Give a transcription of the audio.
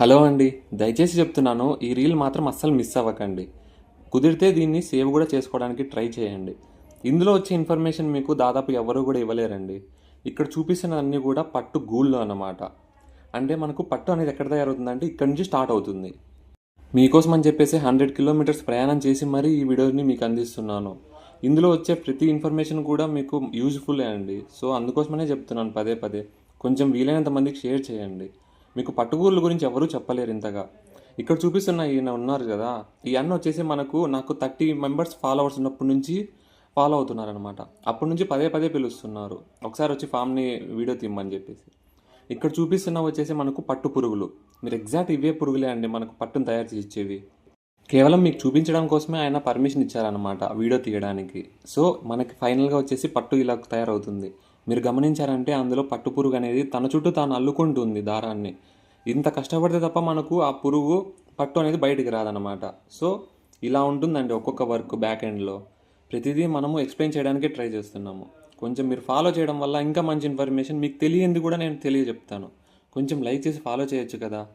Hello అండి దయచేసి చెప్తున్నాను ఈ రీల్ మాత్రం అస్సలు మిస్ అవ్వకండి. కుదిరితే దీన్ని సేవ్ కూడా చేసుకోవడానికి ట్రై చేయండి. ఇందులో వచ్చే ఇన్ఫర్మేషన్ మీకు దాదాపు ఎవరు కూడా ఇవ్వలేరండి. ఇక్కడ చూపిస్తున్న అన్నీ కూడా పట్టు గూళ్ళు అన్నమాట. అంటే మనకు పట్టు అనేది ఎక్కడ తయారవుతుందంటే ఇక్కడ నుంచి స్టార్ట్ అవుతుంది. మీకోసం అని చెప్పేసి హండ్రెడ్ కిలోమీటర్స్ ప్రయాణం చేసి మరీ ఈ వీడియోని మీకు అందిస్తున్నాను. ఇందులో వచ్చే ప్రతి ఇన్ఫర్మేషన్ కూడా మీకు యూజ్ఫుల్ అండి. సో అందుకోసమనే చెప్తున్నాను పదే పదే. కొంచెం వీలైనంత మందికి షేర్ చేయండి. మీకు పట్టుగూళ్ళ గురించి ఎవరూ చెప్పలేరు ఇంతగా. ఇక్కడ చూపిస్తున్న ఈయన ఉన్నారు కదా ఈ అన్న వచ్చేసి మనకు నాకు థర్టీ మెంబర్స్ ఫాలోవర్స్ ఉన్నప్పటి నుంచి ఫాలో అవుతున్నారనమాట అప్పటి నుంచి పదే పదే పిలుస్తున్నారు. ఒకసారి వచ్చి ఫామ్ని వీడియో తీయమని చెప్పేసి. ఇక్కడ చూపిస్తున్న వచ్చేసి మనకు పట్టు పురుగులు. మీరు ఎగ్జాక్ట్ ఇవే పురుగులే అండి మనకు పట్టును తయారు చేసి ఇచ్చేవి. కేవలం మీకు చూపించడం కోసమే ఆయన పర్మిషన్ ఇచ్చారనమాట వీడియో తీయడానికి. సో మనకి ఫైనల్గా వచ్చేసి పట్టు ఇలా తయారవుతుంది. మీరు గమనించారంటే అందులో పట్టు పురుగు అనేది తన చుట్టూ తాను అల్లుకుంటుంది దారాన్ని. ఇంత కష్టపడితే తప్ప మనకు ఆ పురుగు పట్టు అనేది బయటికి రాదనమాట సో ఇలా ఉంటుందండి ఒక్కొక్క వర్క్ బ్యాక్ ఎండ్లో. ప్రతిదీ మనము ఎక్స్ప్లెయిన్ చేయడానికి ట్రై చేస్తున్నాము. కొంచెం మీరు ఫాలో చేయడం వల్ల ఇంకా మంచి ఇన్ఫర్మేషన్ మీకు తెలియంది కూడా నేను తెలియజెప్తాను. కొంచెం లైక్ చేసి ఫాలో చేయొచ్చు కదా.